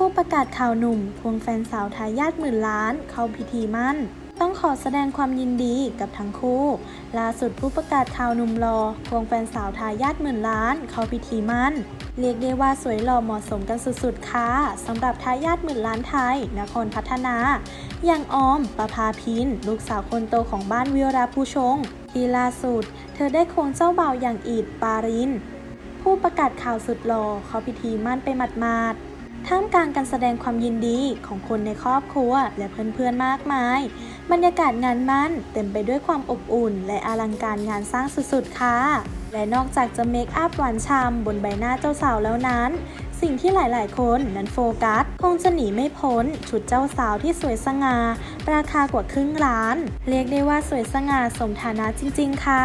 ผู้ประกาศข่าวหนุ่มควงแฟนสาวทายาทหมื่นล้าน เข้าพิธีมั่น ต้องขอแสดงความยินดีกับทั้งคู่ ล่าสุดผู้ประกาศข่าวหนุ่มรอควงแฟนสาวทายาทหมื่นล้าน เข้าพิธีมั่น เรียกได้ว่าสวยหล่อเหมาะสมกันสุดๆค่ะสำหรับทายาทหมื่นล้านไทยนครพัฒนา อย่างออมประภาพิน ลูกสาวคนโตของบ้านวิวราผู้ชงที่ล่าสุด เธอได้ควงเจ้าบ่าวอย่างอีดปาริน ผู้ประกาศข่าวสุดหล่อเข้าพิธีมั่นไปหมาดๆ ท่ามกลางการแสดงความยินดีของคนในครอบครัวและเพื่อนๆมากมาย บรรยากาศงานมั่นเต็มไปด้วยความอบอุ่น และอลังการงานสร้างสุดๆค่ะ และนอกจากจะเมคอัพหวานฉ่ำบนใบหน้าเจ้าสาวแล้วนั้น สิ่งที่หลายๆ คนนั้นโฟกัส คงจะหนีไม่พ้น ชุดเจ้าสาวที่สวยสง่าราคากว่าครึ่งล้าน เรียกได้ว่าสวยสง่าสมฐานะจริง ๆ ค่ะ